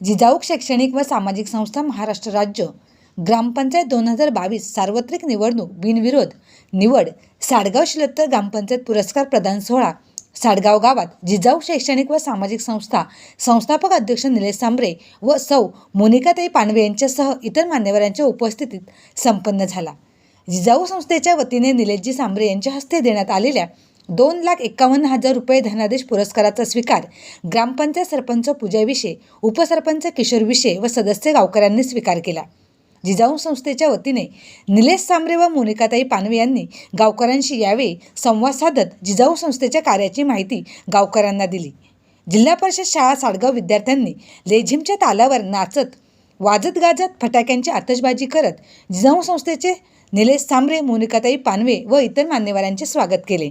जिजाऊ शैक्षणिक व सामाजिक संस्था महाराष्ट्र राज्य. ग्रामपंचायत दोन हजार बावीस सार्वत्रिक निवडणूक बिनविरोध निवड. साडगाव शिलत्तर ग्रामपंचायत पुरस्कार प्रदान सोहळा. साडगाव गावात जिजाऊ शैक्षणिक व सामाजिक संस्था संस्थापक अध्यक्ष निलेश सांबरे व सौ मोनिकाताई पानवे यांच्यासह इतर मान्यवरांच्या उपस्थितीत संपन्न झाला. जिजाऊ संस्थेच्या वतीने निलेशजी सांबरे यांच्या हस्ते देण्यात आलेल्या दोन लाख एक्कावन्न हजार रुपये धनादेश पुरस्काराचा स्वीकार ग्रामपंचायत सरपंच पूजा विशे उपसरपंच किशोर विषय व सदस्य गावकऱ्यांनी स्वीकार केला. जिजाऊ संस्थेच्या वतीने निलेश सांबरे व मोनिकाताई पानवे यांनी गावकऱ्यांशी यावेळी संवाद साधत जिजाऊ संस्थेच्या कार्याची माहिती गावकऱ्यांना दिली. जिल्हा परिषद शाळा साडगाव विद्यार्थ्यांनी लेझिमच्या तालावर नाचत वाजत गाजत फटाक्यांची आतषबाजी करत जिजाऊ संस्थेचे निलेश सांबरे मोनिकाताई पानवे व इतर मान्यवरांचे स्वागत केले.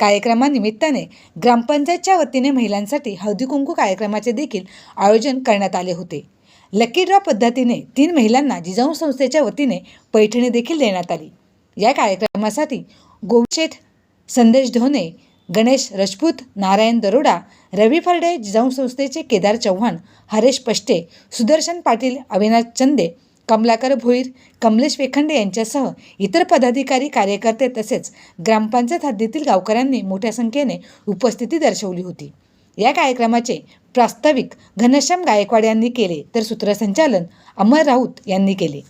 कार्यक्रमानिमित्ताने ग्रामपंचायतच्या वतीने महिलांसाठी हळदी कुंकू कार्यक्रमाचे देखील आयोजन करण्यात आले होते. लकी ड्रॉ पद्धतीने तीन महिलांना जिजाऊ संस्थेच्या वतीने पैठणी देखील देण्यात आली. या कार्यक्रमासाठी गोविशेठ संदेश धोने गणेश रजपूत नारायण दरोडा रवी फरडे जिजाऊ संस्थेचे केदार चव्हाण हरेश पष्टे सुदर्शन पाटील अविनाश चंदे कमलाकर भोईर कमलेश वेखंडे यांच्यासह इतर पदाधिकारी कार्यकर्ते तसेच ग्रामपंचायत हद्दीतील गावकऱ्यांनी मोठ्या संख्येने उपस्थिती दर्शवली होती. या कार्यक्रमाचे प्रास्ताविक घनश्याम गायकवाड यांनी केले तर सूत्रसंचालन अमर राऊत यांनी केले.